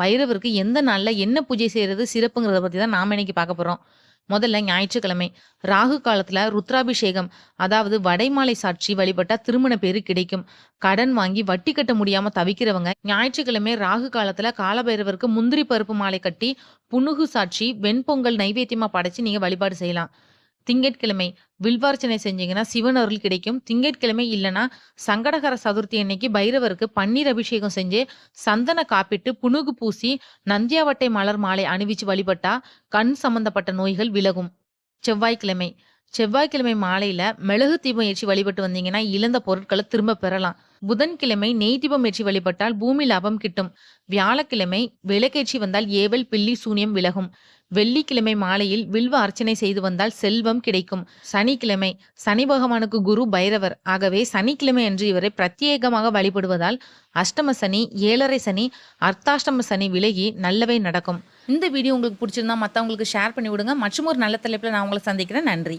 பைரவருக்கு எந்த நாள்ல என்ன பூஜை செய்கிறது சிறப்புங்கிறத பத்தி தான் நாம இன்னைக்கு பார்க்க போறோம். முதல்ல ஞாயிற்றுக்கிழமை. ராகு காலத்துல ருத்ராபிஷேகம் அதாவது வடைமாலை சாட்சி வழிபட்டா திருமண பேர் கிடைக்கும். கடன் வாங்கி வட்டி கட்ட முடியாம தவிக்கிறவங்க ஞாயிற்றுக்கிழமை ராகு காலத்துல காலபைரவருக்கு முந்திரி பருப்பு மாலை கட்டி, புனுகு சாட்சி வெண்பொங்கல் நைவேத்தியமா படைச்சு நீங்க வழிபாடு செய்யலாம். திங்கட்கிழமை வில்வார்ச்சனை செஞ்சீங்கன்னா சிவன் அருள் கிடைக்கும். திங்கட்கிழமை இல்லைன்னா சங்கடகர சதுர்த்தி அன்னைக்கு பைரவருக்கு பன்னீர் அபிஷேகம் செஞ்சு, சந்தன காப்பிட்டு, புனுகு பூசி, நந்தியாவட்டை மலர் மாலை அணிவிச்சு வழிபட்டா கண் சம்பந்தப்பட்ட நோய்கள் விலகும். செவ்வாய்க்கிழமை செவ்வாய்க்கிழமை மாலையில மெழுகு தீபம் ஏற்றி வழிபட்டு வந்தீங்கன்னா இழந்த பொருட்களை திரும்ப பெறலாம். புதன்கிழமை நெய் தீபம் ஏற்றி வழிபட்டால் பூமி லாபம் கிட்டும். வியாழக்கிழமை விளக்கேற்றி வந்தால் ஏவல், பில்லி, சூனியம் விலகும். வெள்ளிக்கிழமை மாலையில் வில்வ அர்ச்சனை செய்து வந்தால் செல்வம் கிடைக்கும். சனிக்கிழமை சனி பகவானுக்கு குரு பைரவர். ஆகவே சனிக்கிழமை அன்று இவரை பிரத்யேகமாக வழிபடுவதால் அஷ்டம சனி, ஏழரை சனி, அர்த்தாஷ்டம சனி விலகி நல்லவை நடக்கும். இந்த வீடியோ உங்களுக்கு பிடிச்சிருந்தா மற்றவங்களுக்கு ஷேர் பண்ணி விடுங்க. மற்றும் ஒரு நல்ல தலைப்பில் நான் உங்களை சந்திக்கிறேன். நன்றி.